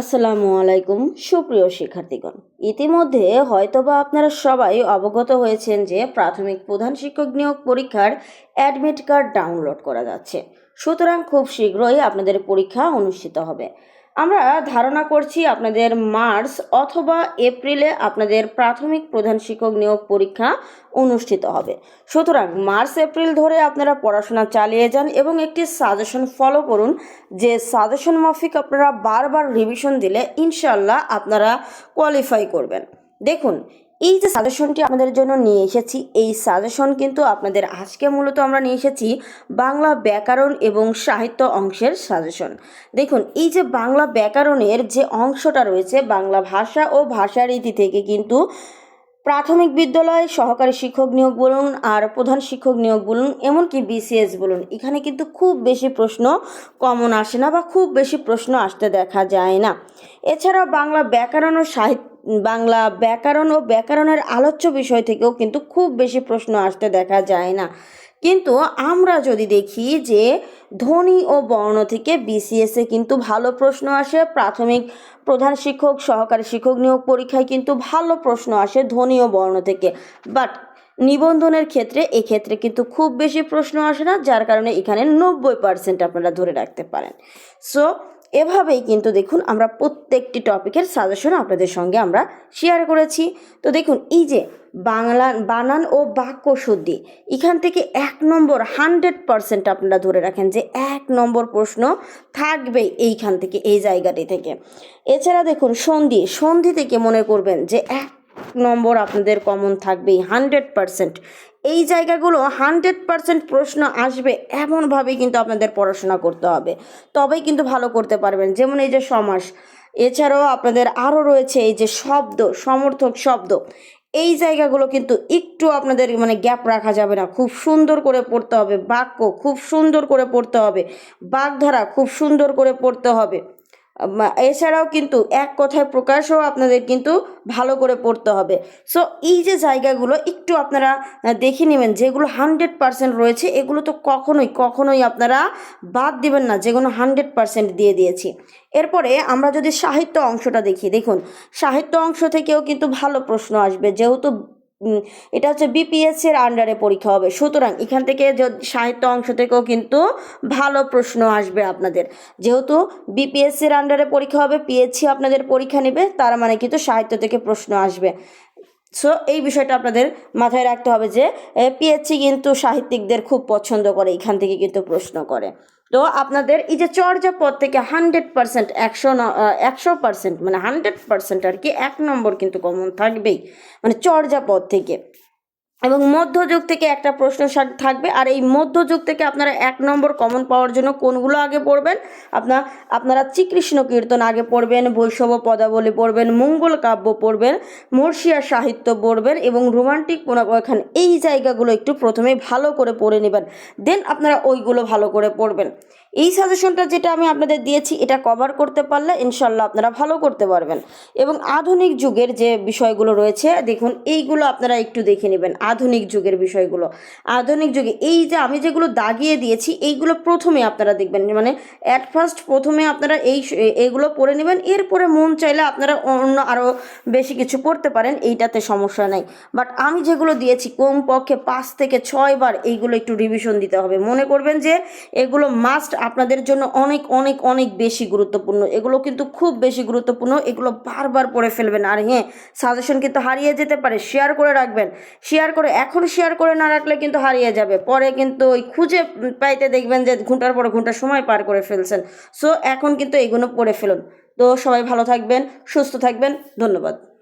আসসালামু আলাইকুম, সুপ্রিয় শিক্ষার্থীগণ। ইতিমধ্যে হয়তোবা আপনারা সবাই অবগত হয়েছেন যে প্রাথমিক প্রধান শিক্ষক নিয়োগ পরীক্ষার অ্যাডমিট কার্ড ডাউনলোড করা যাচ্ছে। সুতরাং খুব শীঘ্রই আপনাদের পরীক্ষা অনুষ্ঠিত হবে। আমরা ধারণা করছি আপনাদের মার্চ অথবা এপ্রিলে আপনাদের প্রাথমিক প্রধান শিক্ষক নিয়োগ পরীক্ষা অনুষ্ঠিত হবে। সুতরাং মার্চ, এপ্রিল ধরে আপনারা পড়াশোনা চালিয়ে যান এবং একটি সাজেশন ফলো করুন। যে সাজেশন মাফিক আপনারা বারবার রিভিশন দিলে ইনশাল্লাহ আপনারা কোয়ালিফাই করবেন। দেখুন এই যে সাজেশনটি আপনাদের জন্য নিয়ে এসেছি, এই সাজেশন কিন্তু আপনাদের আজকে মূলত আমরা নিয়ে এসেছি বাংলা ব্যাকরণ এবং সাহিত্য অংশের সাজেশন দেখুন, এই যে বাংলা ব্যাকরণের যে অংশটা রয়েছে বাংলা ভাষা ও ভাষারীতি থেকে কিন্তু প্রাথমিক বিদ্যালয় সহকারী শিক্ষক নিয়োগ বলুন আর প্রধান শিক্ষক নিয়োগ বলুন, এমনকি বিসিএস বলুন, এখানে কিন্তু খুব বেশি প্রশ্ন কমন আসে না বা খুব বেশি প্রশ্ন আসতে দেখা যায় না। এছাড়াও বাংলা ব্যাকরণ ও সাহিত্য বাংলা ব্যাকরণ ও ব্যাকরণের আলোচ্য বিষয় থেকেও কিন্তু খুব বেশি প্রশ্ন আসতে দেখা যায় না। কিন্তু আমরা যদি দেখি যে ধ্বনি ও বর্ণ থেকে বিসিএসে কিন্তু ভালো প্রশ্ন আসে, প্রাথমিক প্রধান শিক্ষক, সহকারী শিক্ষক নিয়োগ পরীক্ষায় কিন্তু ভালো প্রশ্ন আসে ধ্বনি ও বর্ণ থেকে। বাট নিবন্ধনের ক্ষেত্রে এক্ষেত্রে কিন্তু খুব বেশি প্রশ্ন আসে না, যার কারণে এখানে নব্বই পার্সেন্ট আপনারা ধরে রাখতে পারেন। সো এভাবেই কিন্তু দেখুন আমরা প্রত্যেকটি টপিকের সাজেশন আপনাদের সঙ্গে আমরা শেয়ার করেছি। তো দেখুন, এই যে বাংলা, বানান ও বাক্য শুদ্ধি, এখান থেকে এক নম্বর হান্ড্রেড পারসেন্ট আপনারা ধরে রাখেন যে এক নম্বর প্রশ্ন থাকবে এইখান থেকে, এই জায়গাটি থেকে। এছাড়া দেখুন, সন্ধি সন্ধি থেকে মনে করবেন যে এক নম্বর আপনাদের কমন থাকবেই হান্ড্রেড পারসেন্ট এই জায়গাগুলো হান্ড্রেড পারসেন্ট প্রশ্ন আসবে এমনভাবেই কিন্তু আপনাদের পড়াশোনা করতে হবে। তবেই কিন্তু ভালো করতে পারবেন। যেমন এই যে সমাস, এছাড়াও আপনাদের আরও রয়েছে এই যে শব্দ, সমর্থক শব্দ। এই জায়গাগুলো কিন্তু একটু আপনাদের মানে গ্যাপ রাখা যাবে না। খুব সুন্দর করে পড়তে হবে। বাক্য খুব সুন্দর করে পড়তে হবে। বাগধারা খুব সুন্দর করে পড়তে হবে। এছাড়াও কিন্তু এক কথায় প্রকাশও আপনাদের কিন্তু ভালো করে পড়তে হবে। সো এই যে জায়গাগুলো, একটু আপনারা দেখে নেবেন যেগুলো হান্ড্রেড পার্সেন্ট রয়েছে, এগুলো তো কখনোই কখনোই আপনারা বাদ দিবেন না যেগুলো হান্ড্রেড পার্সেন্ট দিয়ে দিয়েছি। এরপরে আমরা যদি সাহিত্য অংশটা দেখি, দেখুন, সাহিত্য অংশ থেকেও কিন্তু ভালো প্রশ্ন আসবে, যেহেতু এটা হচ্ছে বিপিএসের আন্ডারে পরীক্ষা হবে। সুতরাং এখান থেকে সাহিত্য অংশ থেকেও কিন্তু ভালো প্রশ্ন আসবে আপনাদের। যেহেতু বিপিএসসির আন্ডারে পরীক্ষা হবে পিএসসি আপনাদের পরীক্ষা নেবে, তার মানে কিন্তু সাহিত্য থেকে প্রশ্ন আসবে। সো এই বিষয়টা আপনাদের মাথায় রাখতে হবে যে পিএসসি কিন্তু সাহিত্যিকদের খুব পছন্দ করে, এখান থেকে কিন্তু প্রশ্ন করে। তো আপনাদের এই যে চর্যাপদ থেকে হান্ড্রেড পার্সেন্ট, একশো একশো পার্সেন্ট মানে হান্ড্রেড পার্সেন্ট আর কি, এক নম্বর কিন্তু কমন থাকবেই মানে চর্যাপদ থেকে। এবং মধ্যযুগ থেকে একটা প্রশ্ন থাকবে, আর এই মধ্যযুগ থেকে আপনারা এক নম্বর কমন পাওয়ার জন্য কোনগুলো আগে পড়বেন? আপনার আপনারা শ্রীকৃষ্ণ কীর্তন আগে পড়বেন বৈষ্ণব পদাবলী পড়বেন, মঙ্গল কাব্য পড়বেন মর্ষিয়া সাহিত্য পড়বেন এবং রোমান্টিক পুনর্বাখান এই জায়গাগুলো একটু প্রথমে ভালো করে পড়ে নেবেন। দেন আপনারা ওইগুলো ভালো করে পড়বেন। এই সাজেশনটা যেটা আমি আপনাদের দিয়েছি, এটা কভার করতে পারলে ইনশাল্লাহ আপনারা ভালো করতে পারবেন। এবং আধুনিক যুগের যে বিষয়গুলো রয়েছে, দেখুন, এইগুলো আপনারা একটু দেখে নেবেন, আধুনিক যুগের বিষয়গুলো। আধুনিক যুগে এই যে আমি যেগুলো দাগিয়ে দিয়েছি, এইগুলো প্রথমে আপনারা দেখবেন মানে অ্যাট ফার্স্ট প্রথমে আপনারা এই এইগুলো পড়ে নেবেন, এরপরে মন চাইলে আপনারা অন্য আরও বেশি কিছু পড়তে পারেন, এইটাতে সমস্যা নেই। বাট আমি যেগুলো দিয়েছি, কমপক্ষে পাঁচ থেকে ছয় বার এইগুলো একটু রিভিশন দিতে হবে। মনে করবেন যে এগুলো মাস্ট আপনাদের জন্য অনেক অনেক অনেক বেশি গুরুত্বপূর্ণ। এগুলো কিন্তু খুব বেশি গুরুত্বপূর্ণ। এগুলো বারবার পড়ে ফেলবেন। আর হ্যাঁ সাজেশন কিন্তু হারিয়ে যেতে পারে। শেয়ার করে রাখবেন। শেয়ার করে, এখন শেয়ার করে না রাখলে কিন্তু হারিয়ে যাবে। পরে কিন্তু ওই খুঁজে পাইতে দেখবেন যে ঘণ্টার পর ঘণ্টা সময় পার করে ফেলছেন। সো এখন কিন্তু এগুলো পড়ে ফেলুন। তো সবাই ভালো থাকবেন, সুস্থ থাকবেন। ধন্যবাদ।